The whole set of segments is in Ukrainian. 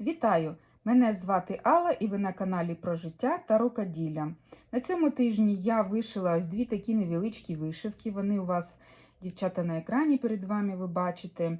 Вітаю! Мене звати Алла і ви на каналі про життя та рукоділля. На цьому тижні я вишила ось дві такі невеличкі вишивки. Вони у вас, дівчата, на екрані перед вами ви бачите.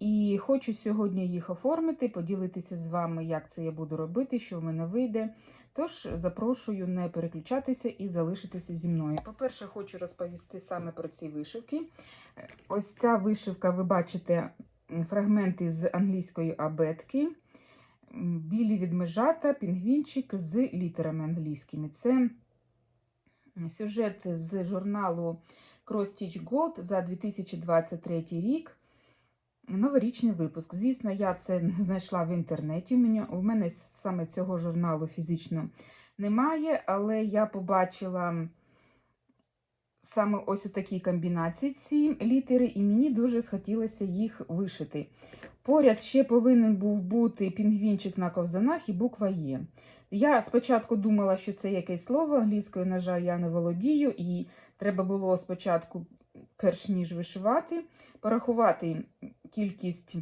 І хочу сьогодні їх оформити, поділитися з вами, як це я буду робити, що в мене вийде. Тож запрошую не переключатися і залишитися зі мною. По-перше, хочу розповісти саме про ці вишивки. Ось ця вишивка, ви бачите фрагменти з англійської абетки, білі відмежата, пінгвінчик з літерами англійськими. Це сюжет з журналу Cross Stitch Gold за 2023 рік. Новорічний випуск. Звісно, я це знайшла в інтернеті. У мене саме цього журналу фізично немає, але я побачила саме ось у такій комбінації ці літери, і мені дуже схотілося їх вишити. Поряд ще повинен був бути пінгвінчик на ковзанах і буква Є. Я спочатку думала, що це якесь слово англійською, на жаль, я не володію, і треба було спочатку, перш ніж вишивати, порахувати кількість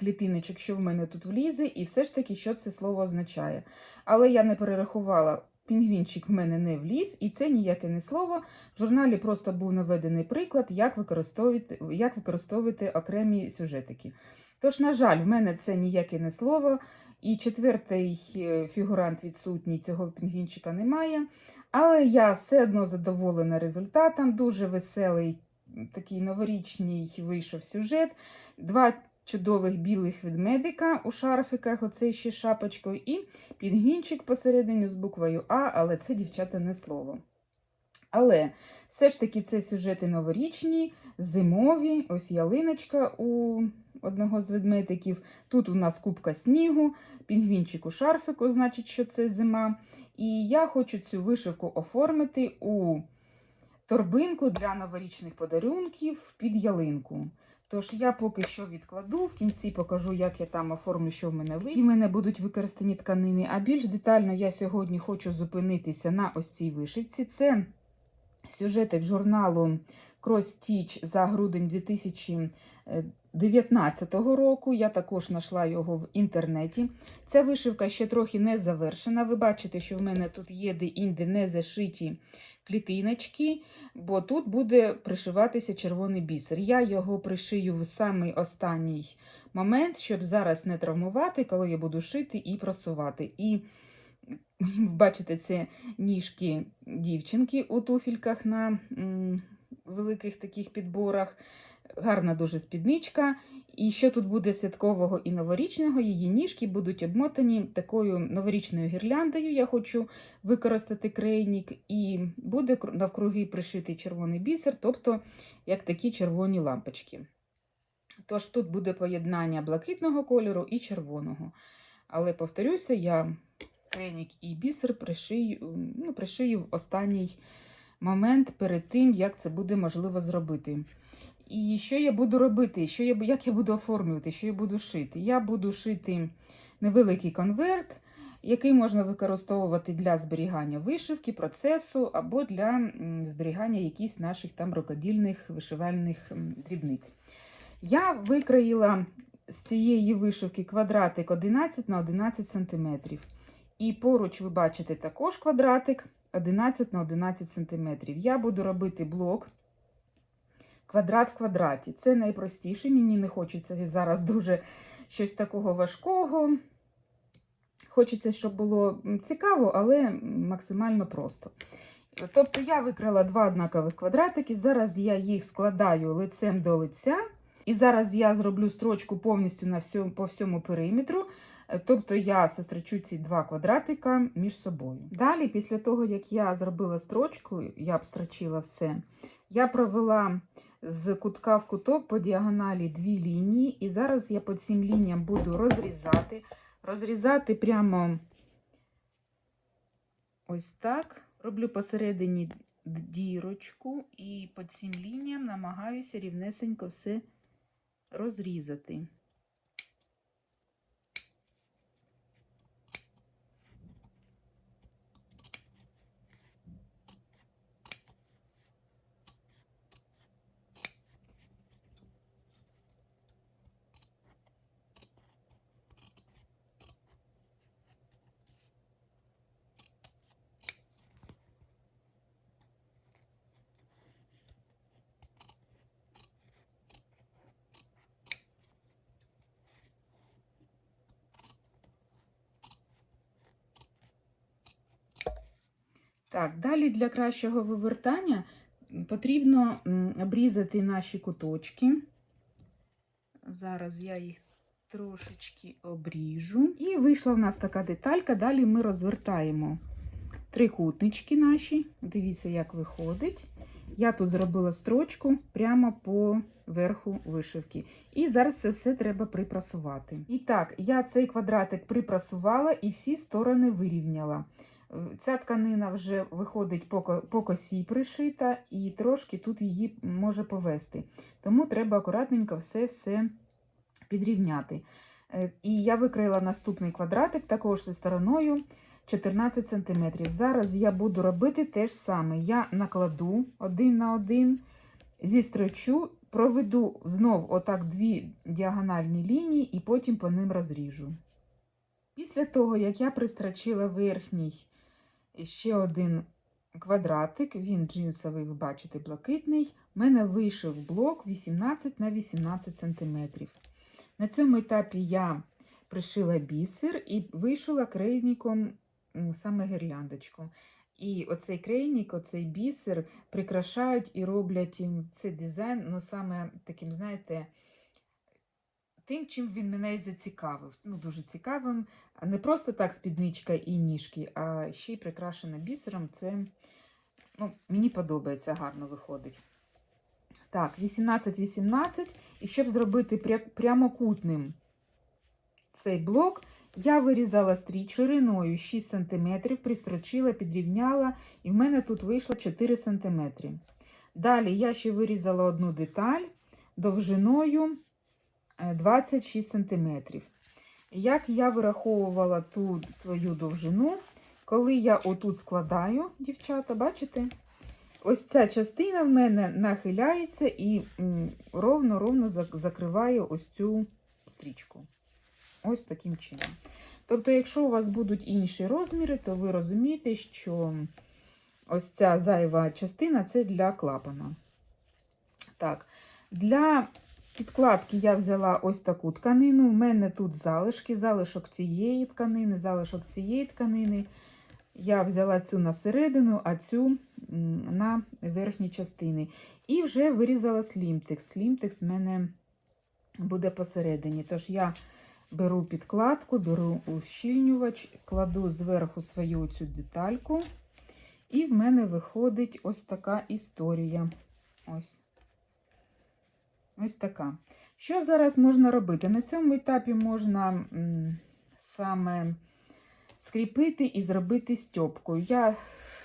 клітиночок, що в мене тут влізе, і все ж таки, що це слово означає. Але я не перерахувала, пінгвінчик в мене не вліз, і це ніяке не слово. В журналі просто був наведений приклад, як використовувати, як використовувати окремі сюжетики. Тож, на жаль, в мене це ніяке не слово. І четвертий е, фігурант відсутній, цього пінгвінчика немає. Але я все одно задоволена результатом. Дуже веселий, такий новорічний вийшов сюжет. Два чудових білих ведмедика у шарфиках, оцей ще шапочкою, і пінгвінчик посередині з буквою А, але це, дівчата, не слово. Але все ж таки це сюжети новорічні, зимові, ось ялиночка у одного з ведмедиків. Тут у нас кубка снігу, пінгвінчик у шарфику, значить, що це зима. І я хочу цю вишивку оформити у торбинку для новорічних подарунків під ялинку. Тож я поки що відкладу, в кінці покажу, як я там оформлю, що в мене вийде. Які в мене будуть використані тканини. А більш детально я сьогодні хочу зупинитися на ось цій вишивці. Це сюжетик журналу Cross Stitch за грудень 2019 року. Я також знайшла його в інтернеті. Ця вишивка ще трохи не завершена. Ви бачите, що в мене тут є де-інде не зашиті клітиночки, бо тут буде пришиватися червоний бісер. Я його пришию в самий останній момент, щоб зараз не травмувати, коли я буду шити і просувати. І бачите, це ніжки дівчинки у туфельках на великих таких підборах. Гарна дуже спідничка. І що тут буде святкового і новорічного, її ніжки будуть обмотані такою новорічною гірляндою. Я хочу використати крейнік, і буде навкруги пришитий червоний бісер, тобто як такі червоні лампочки. Тож тут буде поєднання блакитного кольору і червоного. Але, повторюся, я крейнік і бісер пришию, ну, пришию в останній момент перед тим, як це буде можливо зробити. І що я буду робити? Що я, як я буду оформлювати, що я буду шити? Я буду шити невеликий конверт, який можна використовувати для зберігання вишивки, процесу або для зберігання якихось наших там рукодільних вишивальних дрібниць. Я викроїла з цієї вишивки квадратик 11 на 11 см. І поруч ви бачите також квадратик 11 на 11 см. Я буду робити блок квадрат в квадраті. Це найпростіше. Мені не хочеться зараз дуже щось такого важкого. Хочеться, щоб було цікаво, але максимально просто. Тобто я викрила два однакових квадратики. Зараз я їх складаю лицем до лиця. І зараз я зроблю строчку повністю на всьому, по всьому периметру. Тобто я сострочу ці два квадратика між собою. Далі, після того, як я зробила строчку, я обстрочила все, я провела з кутка в куток по діагоналі дві лінії, і зараз я по цим лініям буду розрізати. Розрізати прямо ось так. Роблю посередині дірочку, і по цим лініям намагаюся рівнесенько все розрізати. Так, далі для кращого вивертання потрібно обрізати наші куточки. Зараз я їх трошечки обріжу. І вийшла в нас така деталька. Далі ми розвертаємо трикутнички наші. Дивіться, як виходить. Я тут зробила строчку прямо по верху вишивки. І зараз це все треба припрасувати. І так, я цей квадратик припрасувала і всі сторони вирівняла. Ця тканина вже виходить по, по косі пришита, і трошки тут її може повести. Тому треба акуратненько все-все підрівняти. Е, І я викрила наступний квадратик також зі стороною 14 см. Зараз я буду робити те ж саме. Я накладу один на один, зістрочу, проведу знов отак дві діагональні лінії і потім по ним розріжу. Після того, як я пристрочила верхній ще один квадратик, він джинсовий, ви бачите, блакитний, в мене вийшов блок 18 на 18 см. На цьому етапі я пришила бісер і вишила крейником саме гірляндочку. І оцей крейник, оцей бісер прикрашають і роблять цей дизайн, ну саме таким, знаєте, тим, чим він мене і зацікавив. Ну, дуже цікавим. Не просто так спідничка і ніжки, а ще й прикрашена бісером. Це ну, мені подобається, гарно виходить. Так, 18-18. І щоб зробити прямокутним цей блок, я вирізала стріч шириною 6 см, пристрочила, підрівняла, і в мене тут вийшло 4 см. Далі я ще вирізала одну деталь довжиною 26 см. Як я вираховувала ту свою довжину, коли я отут складаю, дівчата, бачите? Ось ця частина в мене нахиляється і ровно-ровно зак- закриває ось цю стрічку. Ось таким чином. Тобто, якщо у вас будуть інші розміри, то ви розумієте, що ось ця зайва частина це для клапана. Так, для підкладки я взяла ось таку тканину. У мене тут залишки, залишок цієї тканини, залишок цієї тканини. Я взяла цю на середину, а цю на верхні частини. І вже вирізала слімтекс. Слімтекс в мене буде посередині. Тож я беру підкладку, беру ущільнювач, кладу зверху свою цю детальку. І в мене виходить ось така історія. Ось. Ось така. Що зараз можна робити? На цьому етапі можна саме скріпити і зробити стьопку. Я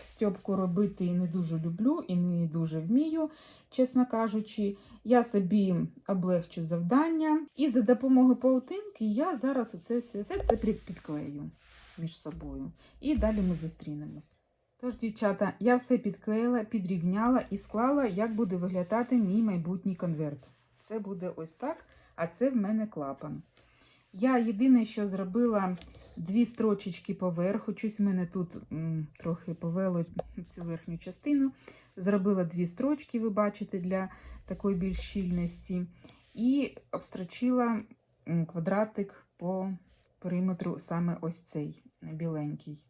стьопку робити не дуже люблю і не дуже вмію, чесно кажучи. Я собі облегчу завдання. І за допомогою паутинки я зараз оце все це підклею між собою. І далі ми зустрінемось. Тож, дівчата, я все підклеїла, підрівняла і склала, як буде виглядати мій майбутній конверт. Це буде ось так, а це в мене клапан. Я єдине, що зробила дві строчечки поверху. Щось в мене тут м, трохи повело цю верхню частину. Зробила дві строчки, ви бачите, для такої більш щільності. І обстрочила квадратик по периметру саме ось цей біленький.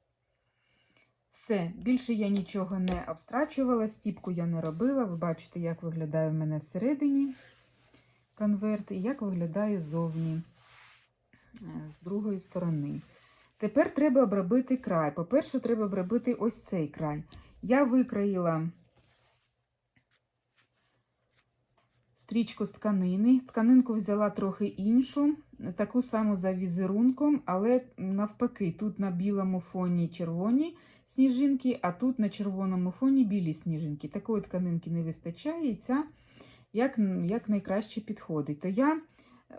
Все, більше я нічого не обстрачувала, стіпку я не робила. Ви бачите, як виглядає в мене всередині конверт і як виглядає зовні е, з другої сторони. Тепер треба обробити край. По-перше, треба обробити ось цей край. Я викроїла стрічку з тканини. Тканинку взяла трохи іншу, таку саму за візерунком, але навпаки, тут на білому фоні червоні сніжинки, а тут на червоному фоні білі сніжинки. Такої тканинки не вистачає, і ця як, як найкраще підходить. То я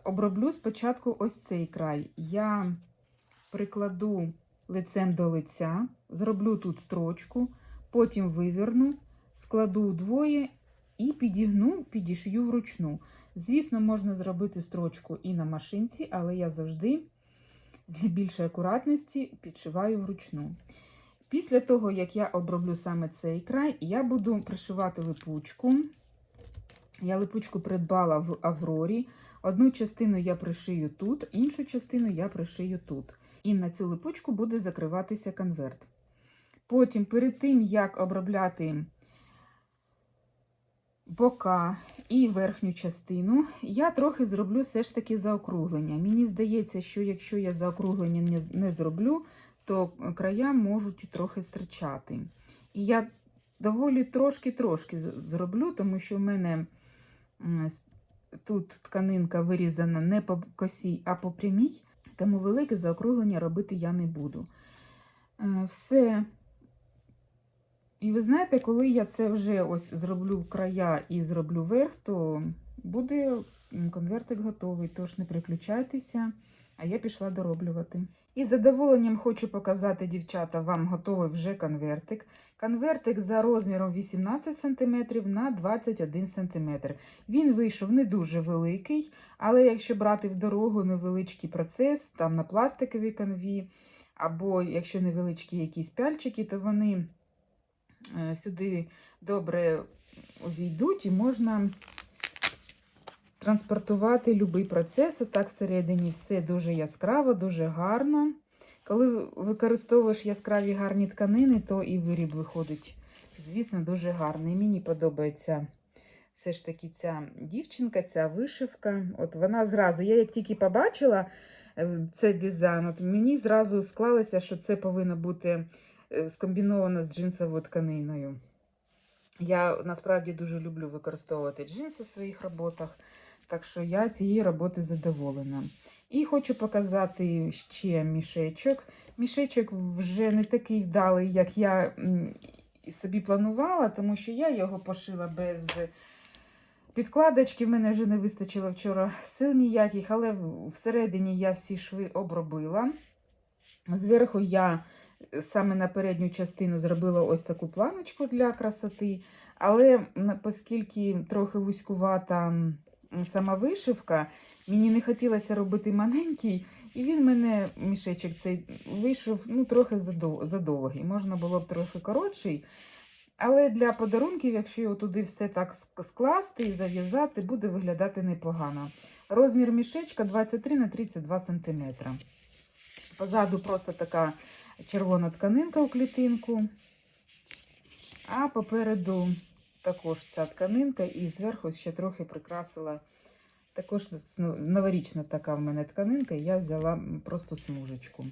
оброблю спочатку ось цей край. Я прикладу лицем до лиця, зроблю тут строчку, потім виверну, складу вдвоє і підігну, підішью вручну. Звісно, можна зробити строчку і на машинці, але я завжди для більшої акуратності підшиваю вручну. Після того, як я оброблю саме цей край, я буду пришивати липучку. Я липучку придбала в Аврорі. Одну частину я пришию тут, іншу частину я пришию тут. І на цю липучку буде закриватися конверт. Потім, перед тим, як обробляти бока і верхню частину, я трохи зроблю все ж таки заокруглення. Мені здається, що якщо я заокруглення не, зроблю, то края можуть трохи стирчати. І я доволі трошки-трошки зроблю, тому що в мене тут тканинка вирізана не по косій, а по прямій, тому велике заокруглення робити я не буду. Е, Все. І ви знаєте, коли я це вже ось зроблю края і зроблю верх, то буде конвертик готовий, тож не переключайтеся, а я пішла дороблювати. І з задоволенням хочу показати, дівчата, вам готовий вже конвертик. Конвертик за розміром 18 см на 21 см. Він вийшов не дуже великий, але якщо брати в дорогу невеличкий процес, там на пластиковій канві, або якщо невеличкі якісь пяльчики, то вони е, сюди добре увійдуть і можна транспортувати будь-який процес. Отак всередині все дуже яскраво, дуже гарно. Коли використовуєш яскраві гарні тканини, то і виріб виходить, звісно, дуже гарний. Мені подобається все ж таки ця дівчинка, ця вишивка. От вона зразу, я як тільки побачила е, цей дизайн, от мені зразу склалося, що це повинно бути е, скомбіновано з джинсовою тканиною. Я насправді дуже люблю використовувати джинс у своїх роботах, так що я цією роботою задоволена. І хочу показати ще мішечок. Мішечок вже не такий вдалий, як я собі планувала, тому що я його пошила без підкладочки. В мене вже не вистачило вчора сил ніяких, але всередині я всі шви обробила. Зверху я саме на передню частину зробила ось таку планочку для красоти. Але оскільки трохи вузькувата сама вишивка, мені не хотілося робити маленький, і він мене, мішечок цей, вийшов ну, трохи задовгий. Можна було б трохи коротший. Але для подарунків, якщо його туди все так скласти і зав'язати, буде виглядати непогано. Розмір мішечка 23 на 32 см. Позаду просто така червона тканинка у клітинку. А попереду також ця тканинка, і зверху ще трохи прикрасила. Також ну, новорічна така в мене тканинка, і я взяла просто смужечку.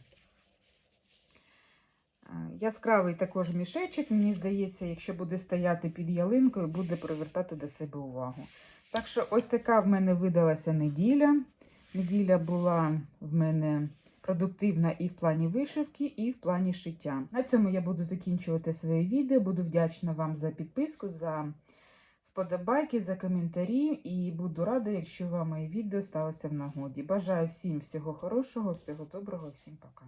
Яскравий також мішечок, мені здається, якщо буде стояти під ялинкою, буде привертати до себе увагу. Так що ось така в мене видалася неділя. Неділя була в мене продуктивна і в плані вишивки, і в плані шиття. На цьому я буду закінчувати своє відео. Буду вдячна вам за підписку, за вподобайки, за коментарі. І буду рада, якщо вам моє відео сталося в нагоді. Бажаю всім всього хорошого, всього доброго, всім пока.